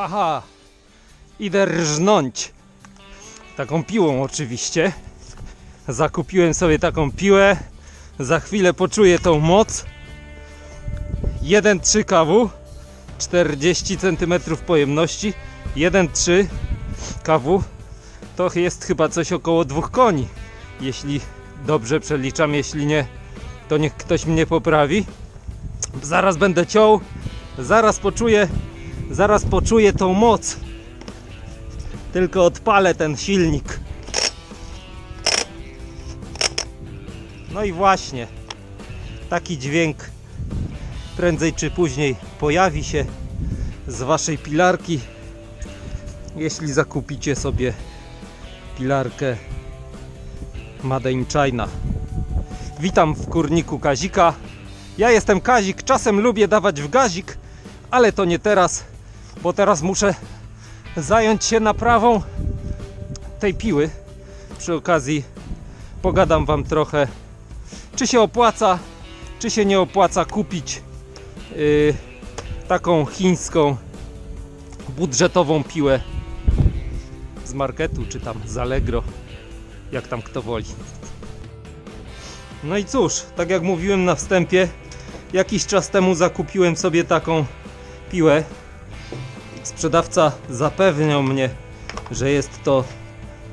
Haha, idę rżnąć. Taką piłą oczywiście. Zakupiłem sobie taką piłę. Za chwilę poczuję tą moc. 1,3 kW, 40 cm pojemności. 1,3 kW to jest chyba coś około dwóch koni. Jeśli dobrze przeliczam, jeśli nie, to niech ktoś mnie poprawi. Zaraz będę ciął, zaraz poczuję, zaraz poczuję tą moc. Tylko odpalę ten silnik. No i właśnie, taki dźwięk prędzej czy później pojawi się z waszej pilarki, jeśli zakupicie sobie pilarkę Made in China. Witam w kurniku Kazika. Ja jestem Kazik, czasem lubię dawać w gazik, ale to nie teraz, bo teraz muszę zająć się naprawą tej piły. Przy okazji pogadam Wam trochę, czy się opłaca, czy się nie opłaca kupić yy, taką chińską budżetową piłę z marketu, czy tam z Allegro, jak tam kto woli. No i cóż, tak jak mówiłem na wstępie, jakiś czas temu zakupiłem sobie taką piłę. Sprzedawca zapewniał mnie, że jest to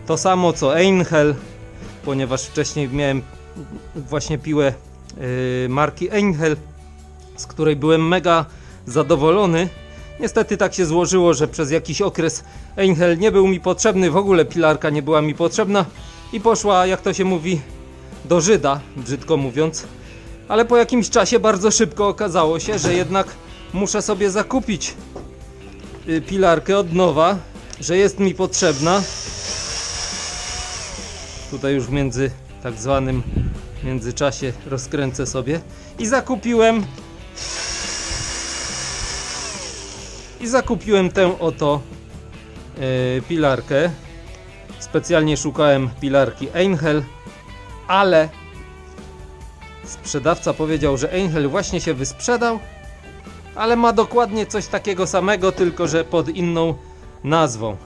to samo co Einhell, ponieważ wcześniej miałem właśnie piłę yy, marki Einhell, z której byłem mega zadowolony. Niestety tak się złożyło, że przez jakiś okres Einhell nie był mi potrzebny, w ogóle pilarka nie była mi potrzebna i poszła, jak to się mówi, do Żyda, brzydko mówiąc. Ale po jakimś czasie bardzo szybko okazało się, że jednak muszę sobie zakupić pilarkę od nowa, że jest mi potrzebna. Tutaj już w między tak zwanym międzyczasie rozkręcę sobie i zakupiłem i zakupiłem tę oto yy, pilarkę. Specjalnie szukałem pilarki Einhell, ale sprzedawca powiedział, że Einhell właśnie się wysprzedał, ale ma dokładnie coś takiego samego, tylko że pod inną nazwą.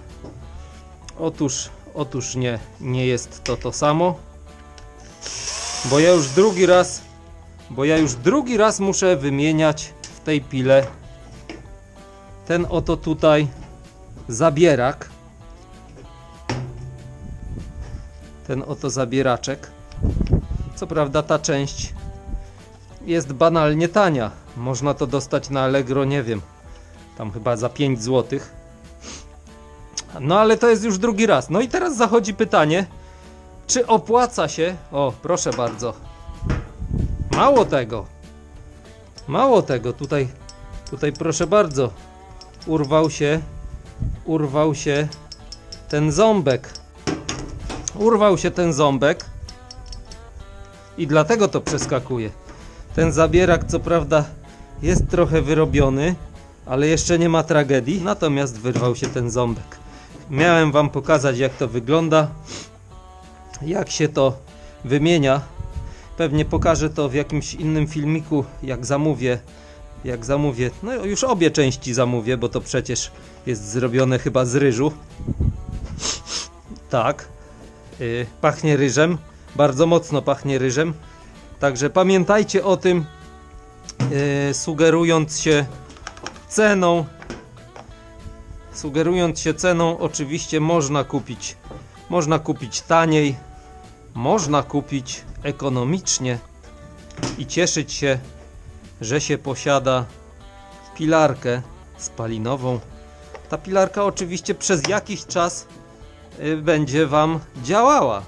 Otóż, otóż nie, nie jest to to samo, bo ja już drugi raz, bo ja już drugi raz muszę wymieniać w tej pile ten oto tutaj zabierak. Ten oto zabieraczek. Co prawda ta część jest banalnie tania. Można to dostać na Allegro, nie wiem, tam chyba za 5 zł. No ale to jest już drugi raz. No i teraz zachodzi pytanie, czy opłaca się... O, proszę bardzo. Mało tego. Mało tego, tutaj, tutaj proszę bardzo. Urwał się, urwał się ten ząbek. Urwał się ten ząbek i dlatego to przeskakuje. Ten zabierak co prawda jest trochę wyrobiony, ale jeszcze nie ma tragedii, natomiast wyrwał się ten ząbek. Miałem wam pokazać jak to wygląda, jak się to wymienia. Pewnie pokażę to w jakimś innym filmiku, jak zamówię, jak zamówię, no już obie części zamówię, bo to przecież jest zrobione chyba z ryżu. Tak, yy, pachnie ryżem, bardzo mocno pachnie ryżem. Także pamiętajcie o tym, sugerując się ceną. Sugerując się ceną, oczywiście można kupić, można kupić taniej, można kupić ekonomicznie i cieszyć się, że się posiada pilarkę spalinową. Ta pilarka oczywiście przez jakiś czas y, będzie Wam działała.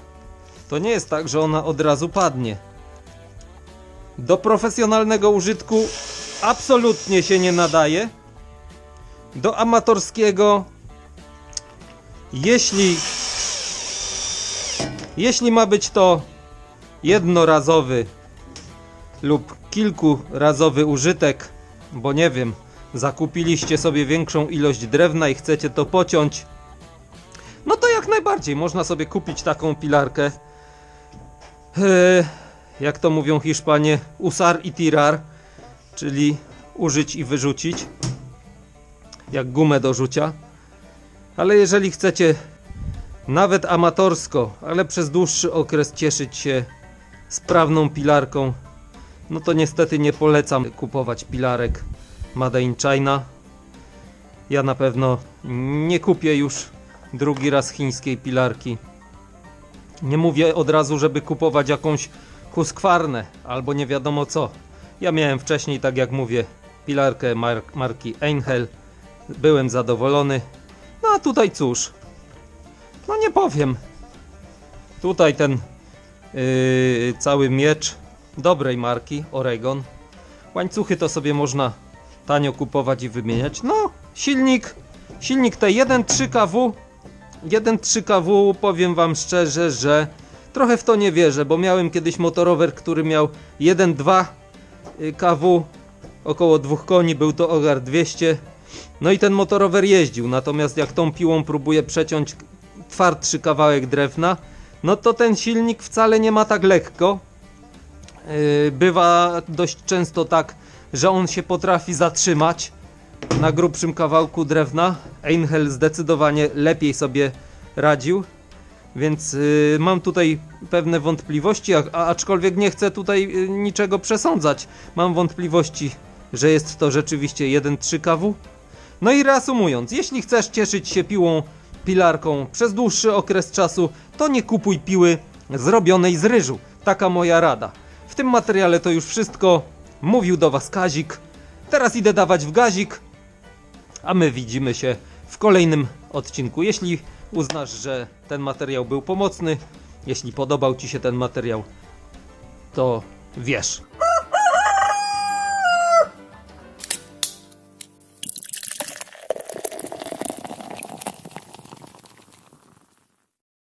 To nie jest tak, że ona od razu padnie. Do profesjonalnego użytku absolutnie się nie nadaje. Do amatorskiego, jeśli, jeśli ma być to jednorazowy lub kilkurazowy użytek, bo nie wiem, zakupiliście sobie większą ilość drewna i chcecie to pociąć, no to jak najbardziej można sobie kupić taką pilarkę. Eee, jak to mówią Hiszpanie, usar i tirar, czyli użyć i wyrzucić. jak gumę do rzucia. Ale jeżeli chcecie nawet amatorsko, ale przez dłuższy okres cieszyć się sprawną pilarką, no to niestety nie polecam kupować pilarek Made in China. Ja na pewno nie kupię już drugi raz chińskiej pilarki. Nie mówię od razu, żeby kupować jakąś Husqvarnę albo nie wiadomo co. Ja miałem wcześniej, tak jak mówię, pilarkę mark, marki Einhell. Byłem zadowolony. No a tutaj cóż, no nie powiem. Tutaj ten yy, cały miecz dobrej marki Oregon. Łańcuchy to sobie można tanio kupować i wymieniać. No, silnik, silnik te 1.3 kW. 1.3 kW, powiem wam szczerze, że trochę w to nie wierzę, bo miałem kiedyś motorower, który miał 1.2 y, kW, około dwóch koni, był to Ogar 200. No i ten motorower jeździł, natomiast jak tą piłą próbuję przeciąć twardszy kawałek drewna, no to ten silnik wcale nie ma tak lekko. Yy, Bywa dość często tak, że on się potrafi zatrzymać na grubszym kawałku drewna. Einhell zdecydowanie lepiej sobie radził, więc yy, mam tutaj pewne wątpliwości, a, aczkolwiek nie chcę tutaj yy, niczego przesądzać. Mam wątpliwości, że jest to rzeczywiście 1.3 kW. No i reasumując, jeśli chcesz cieszyć się piłą pilarką przez dłuższy okres czasu, to nie kupuj piły zrobionej z ryżu. Taka moja rada. W tym materiale to już wszystko. Mówił do Was Kazik. Teraz idę dawać w gazik, a my widzimy się w kolejnym odcinku. Jeśli uznasz, że ten materiał był pomocny, jeśli podobał Ci się ten materiał, to wiesz,